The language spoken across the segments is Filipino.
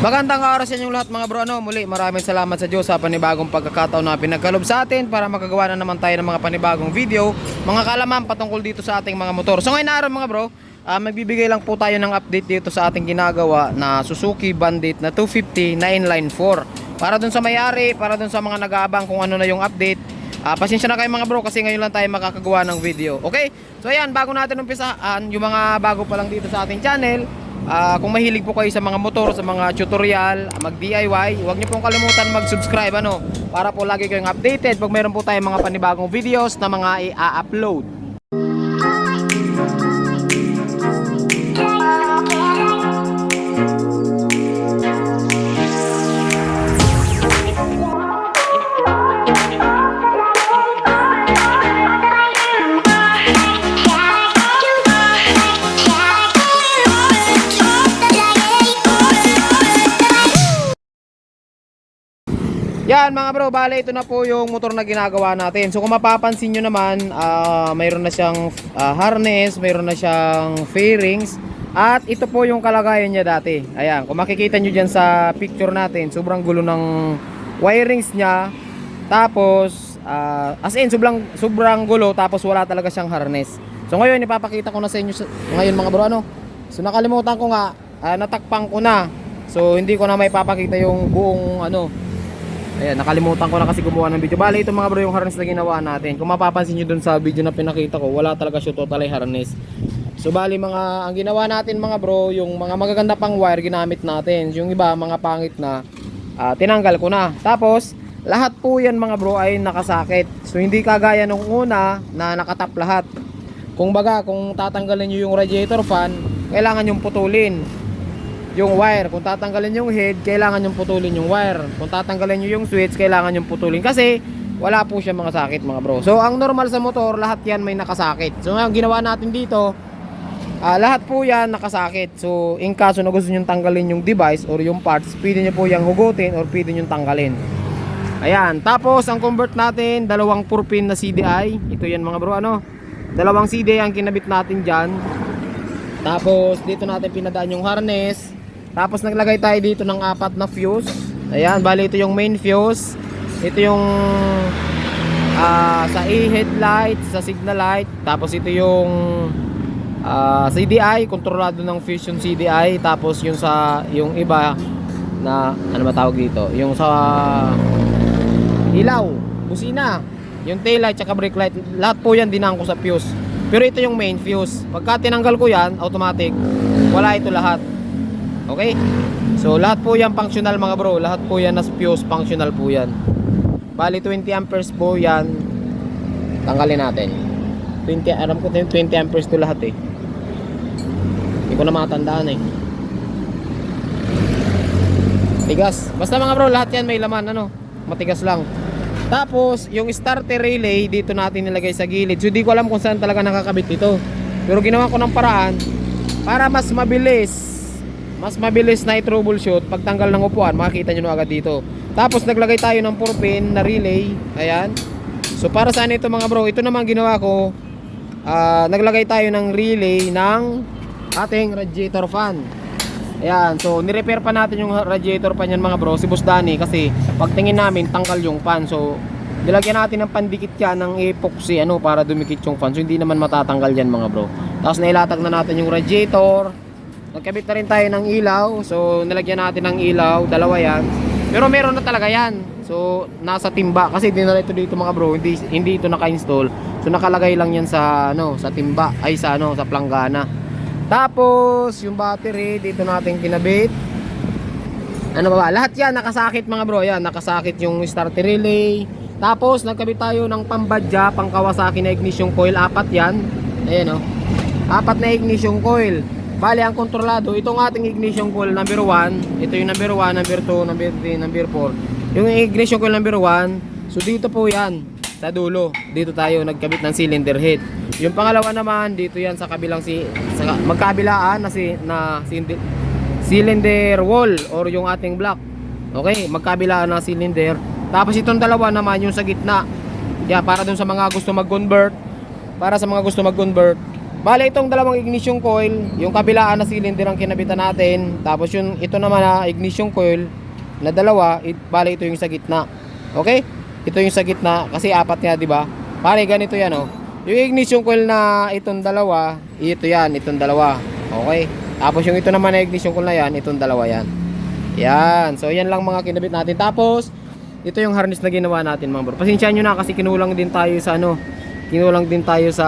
Magandang araw sa inyong lahat mga bro. Ano, muli maraming salamat sa Diyos sa panibagong pagkakataon na pinagkalob sa atin para makagawa na naman tayo ng mga panibagong video, mga kalaman patungkol dito sa ating mga motor. So ngayon araw mga bro, ah, magbibigay lang po tayo ng update dito sa ating ginagawa na Suzuki Bandit na 250 na inline 4. Para dun sa may-ari, para dun sa mga nag-aabang kung ano na yung update. Ah, pasensya na kayo mga bro kasi ngayon lang tayo makakagawa ng video. Okay? So ayan, bago natin umpisaan, yung mga bago pa lang dito sa ating channel, Ah, kung mahilig po kayo sa mga motor, sa mga tutorial, mag DIY, huwag niyo pong kalimutan mag-subscribe ano para po lagi kayong updated pag mayroon po tayong mga panibagong videos na mga i-upload. Yan mga bro, bale ito na po yung motor na ginagawa natin. So kung mapapansin nyo naman, ah, mayroon na siyang ah, harness, mayroon na siyang fairings. At ito po yung kalagayan niya dati. Ayan, kung makikita nyo dyan sa picture natin, sobrang gulo ng wirings niya. Tapos, ah, as in, sobrang, sobrang gulo, tapos wala talaga siyang harness. So ngayon, ipapakita ko na sa inyo sa- ngayon mga bro, ano? So nakalimutan ko nga, ah, natakpang ko na. So hindi ko na may papakita yung buong ano, Ayan, nakalimutan ko na kasi gumawa ng video. Bale, ito mga bro yung harness na ginawa natin. Kung mapapansin nyo dun sa video na pinakita ko, wala talaga siya totally harness. So bali mga ang ginawa natin mga bro, yung mga magaganda pang wire ginamit natin. Yung iba mga pangit na ah, tinanggal ko na. Tapos lahat po yan mga bro ay nakasakit. So hindi kagaya nung una na nakatap lahat. Kung baga, kung tatanggalin nyo yung radiator fan, kailangan yung putulin yung wire. Kung tatanggalin yung head, kailangan yung putulin yung wire. Kung tatanggalin nyo yung switch, kailangan yung putulin. Kasi, wala po siya mga sakit mga bro. So, ang normal sa motor, lahat yan may nakasakit. So, ang ginawa natin dito, ah, lahat po yan nakasakit. So, in kaso na gusto nyo tanggalin yung device or yung parts, pwede nyo po yung hugutin or pwede nyo tanggalin. Ayan. Tapos, ang convert natin, dalawang 4-pin na CDI. Ito yan mga bro, ano? Dalawang CDI ang kinabit natin dyan. Tapos, dito natin pinadaan yung harness. Tapos naglagay tayo dito ng apat na fuse. Ayan, bali ito yung main fuse. Ito yung ah, sa E-headlight, sa signal light. Tapos ito yung ah, CDI, kontrolado ng Fusion CDI. Tapos yung sa yung iba na ano ba tawag dito? Yung sa ilaw, busina, yung tail light tsaka brake light. Lahat po yan dinaan ko sa fuse. Pero ito yung main fuse. Pagka tinanggal ko yan, automatic, wala ito lahat. Okay? So lahat po yan functional mga bro. Lahat po yan na fuse functional po yan. Bali 20 amperes po yan. Tanggalin natin. 20 alam ko yung 20 amperes to lahat eh. Hindi ko na matandaan eh. Tigas. Basta mga bro, lahat yan may laman ano. Matigas lang. Tapos, yung starter relay dito natin nilagay sa gilid. So, di ko alam kung saan talaga nakakabit ito. Pero ginawa ko ng paraan para mas mabilis mas mabilis na i-troubleshoot. Pagtanggal ng upuan makikita nyo na agad dito. Tapos naglagay tayo ng 4 pin na relay. Ayan. So para saan ito mga bro? Ito naman ginawa ko. Ah, naglagay tayo ng relay ng ating radiator fan. Ayan. So nirepair pa natin yung radiator fan yan mga bro. Si Boss Danny kasi pagtingin namin tanggal yung fan. So nilagyan natin ng pandikit yan ng epoxy ano para dumikit yung fan. So hindi naman matatanggal yan mga bro. Tapos nailatag na natin yung radiator Nagkabit na rin tayo ng ilaw. So, nilagyan natin ng ilaw. Dalawa yan. Pero meron na talaga yan. So, nasa timba. Kasi dinala ito dito mga bro. Hindi, hindi ito naka-install. So, nakalagay lang yan sa, ano, sa timba. Ay, sa, ano, sa planggana. Tapos, yung battery, dito natin kinabit. Ano ba ba? Lahat yan nakasakit mga bro. Yan, nakasakit yung starter relay. Tapos, nagkabit tayo ng pambadya, pang Kawasaki na ignition coil. Apat yan. Ayan, oh. Apat na ignition coil. Bali, ang kontrolado, itong ating ignition coil number 1, ito yung number 1, number 2, number 3, number 4. Yung ignition coil number 1, so dito po yan, sa dulo. Dito tayo nagkabit ng cylinder head. Yung pangalawa naman, dito yan sa kabilang si sa magkabilaan na si na cylinder, wall or yung ating block. Okay, magkabilaan na cylinder. Tapos itong dalawa naman yung sa gitna. Yan, para dun sa mga gusto mag-convert, para sa mga gusto mag-convert, Bale, itong dalawang ignition coil, yung kabilaan na cylinder ang kinabitan natin. Tapos yung ito naman na ignition coil na dalawa, it, bale ito yung sa gitna. Okay? Ito yung sa gitna kasi apat nga, di ba? Pare, ganito yan, oh. Yung ignition coil na itong dalawa, ito yan, itong dalawa. Okay? Tapos yung ito naman na ignition coil na yan, itong dalawa yan. Yan. So, yan lang mga kinabit natin. Tapos, ito yung harness na ginawa natin, mga bro. Pasensyahan nyo na kasi kinulang din tayo sa ano, kinulang din tayo sa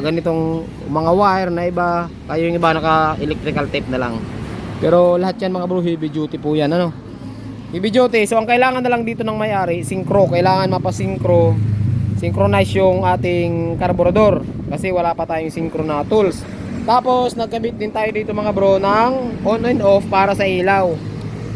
ganitong mga wire na iba. Kayo yung iba naka electrical tape na lang. Pero lahat yan mga bro, heavy duty po yan, ano. Heavy duty. So, ang kailangan na lang dito ng may-ari, synchro. Kailangan mapasynchro synchronize yung ating karburador kasi wala pa tayong synchro na tools. Tapos nagkabit din tayo dito mga bro ng on and off para sa ilaw.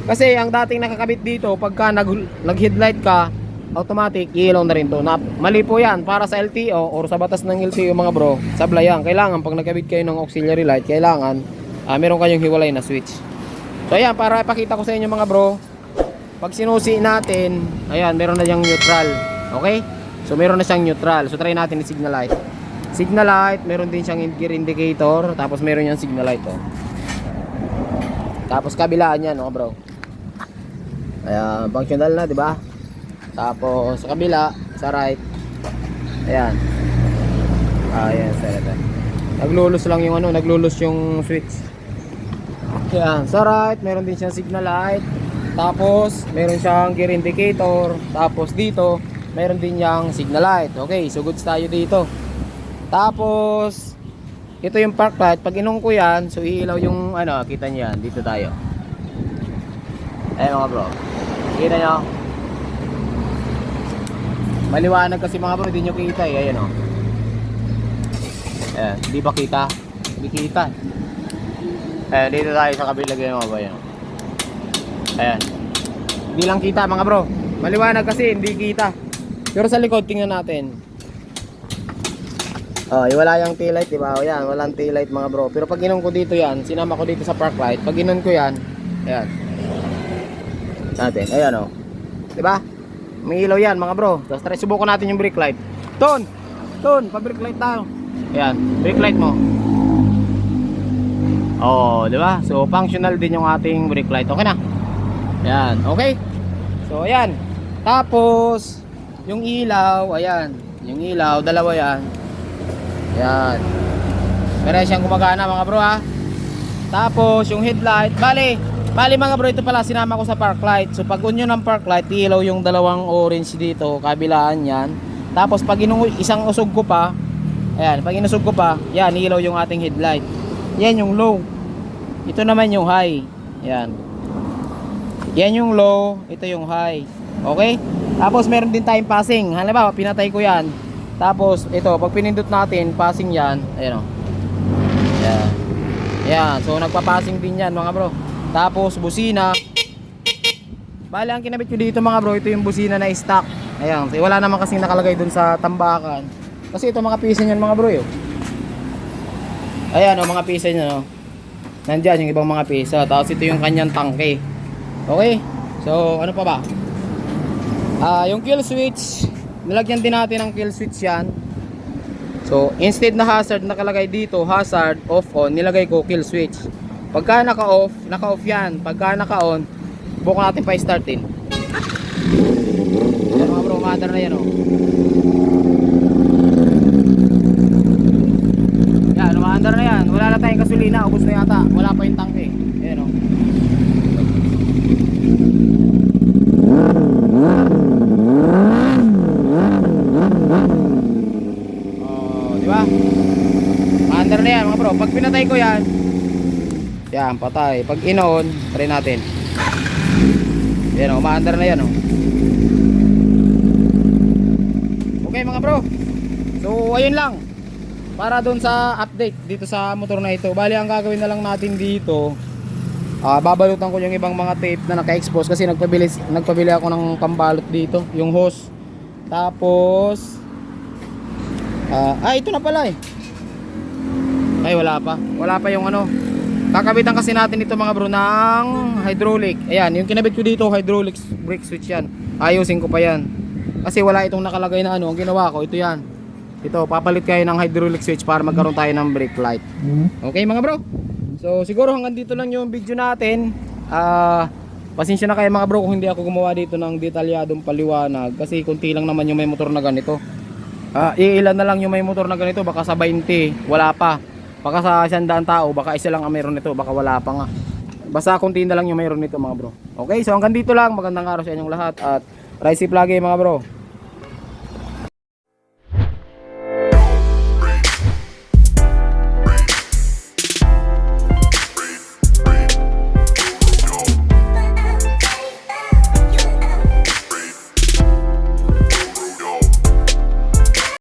Kasi ang dating nakakabit dito pagka nag, nag headlight ka automatic ilaw na rin to. Na, mali po yan para sa LTO or sa batas ng LTO mga bro. Sablay yan. Kailangan pag nagkabit kayo ng auxiliary light kailangan ah, meron kayong hiwalay na switch. So ayan para ipakita ko sa inyo mga bro. Pag sinusi natin, ayan meron na yung neutral. Okay? So meron na siyang neutral. So try natin yung signal light. Signal light, meron din siyang gear indicator, tapos meron yung signal light oh. Tapos kabilaan niya no, bro. Ayan, functional na, 'di ba? Tapos sa kabila, sa right. Ayan. Ayan, sa. Naglulus lang yung ano, naglulus yung switch. Ayan, sa right, meron din siyang signal light. Tapos, meron siyang gear indicator. Tapos dito, meron din yang signal light. Okay, so goods tayo dito. Tapos, ito yung park light. Pag inong ko yan, so iilaw yung ano, kita niyo yan. Dito tayo. Ayan mga bro. Kita nyo? Maliwanag kasi mga bro, hindi nyo kita eh. Ayan o. Ayan, di ba kita? Hindi kita. Ayan, dito tayo sa kabila ganyan mga bro. Ayan. Ayan. Hindi lang kita mga bro. Maliwanag kasi, hindi kita. Pero sa likod, tingnan natin. Oh, wala yung tail light, di ba? O walang tail light mga bro. Pero pag inon ko dito yan, sinama ko dito sa park light. Pag inon ko yan, ayan. Natin, ayan oh. Di ba? May ilaw yan mga bro. Tapos try subukan natin yung brake light. Ton! Ton, pa-brake light tayo. Ayan, brake light mo. Oh, di ba? So functional din yung ating brake light. Okay na. Ayan, okay. So ayan. Tapos yung ilaw, ayan. Yung ilaw, dalawa yan. Ayan. Meron siyang gumagana mga bro ha. Tapos yung headlight, bali, bali mga bro, ito pala sinama ko sa park light. So pag unyo ng park light, ilaw yung dalawang orange dito, kabilaan yan. Tapos pag inung isang usog ko pa, ayan, pag inusog ko pa, yan, ilaw yung ating headlight. Yan yung low. Ito naman yung high. Yan. Yan yung low, ito yung high. Okay? Tapos meron din tayong passing. Halimbawa, pinatay ko yan. Tapos ito, pag pinindot natin, passing yan. Ayan o. Yan. Yan. So nagpa-passing din yan mga bro. Tapos busina. Bale, ang kinabit ko dito mga bro, ito yung busina na stock. Ayan. Wala naman kasing nakalagay dun sa tambakan. Kasi ito mga pisa niyan mga bro yun. Ayan o, mga pisa niya no. Nandyan yung ibang mga pisa. Tapos ito yung kanyang tangke. Okay? So, ano pa ba? Ah, yung kill switch, nilagyan din natin ng kill switch yan. So, instead na hazard nakalagay dito, hazard off on, nilagay ko kill switch. Pagka naka-off, naka-off yan. Pagka naka-on, buka natin pa start din. Yan mga bro, matter na yan oh. Yan, umaandar na yan. Wala na tayong gasolina, ubos na yata. Wala pa yung tangke. Ayan oh. Oh, di ba? Maandar na yan mga bro. Pag pinatay ko yan, yan, patay. Pag in-on, try natin. Yan o, maandar na yan o. Okay mga bro. So, ayun lang. Para doon sa update dito sa motor na ito. Bali, ang gagawin na lang natin dito, ah babalutan ko yung ibang mga tape na naka-expose kasi nagpabili, nagpabili ako ng pambalot dito, yung hose. Tapos, ah, ah, ito na pala eh. Ay, wala pa. Wala pa yung ano. Kakabitan kasi natin ito mga bro ng hydraulic. Ayan, yung kinabit ko dito, hydraulic brake switch yan. Ayusin ko pa yan. Kasi wala itong nakalagay na ano. Ang ginawa ko, ito yan. ito, papalit kayo ng hydraulic switch para magkaroon tayo ng brake light. Okay mga bro? So siguro hanggang dito lang yung video natin. Ah, pasensya na kayo mga bro kung hindi ako gumawa dito ng detalyadong paliwanag kasi kunti lang naman yung may motor na ganito. Ah, iilan na lang yung may motor na ganito, baka sa 20, wala pa. Baka sa 100 tao, baka isa lang ang mayroon nito, baka wala pa nga. Basta kunti na lang yung mayroon nito mga bro. Okay, so hanggang dito lang. Magandang araw sa inyong lahat at safe lagi mga bro.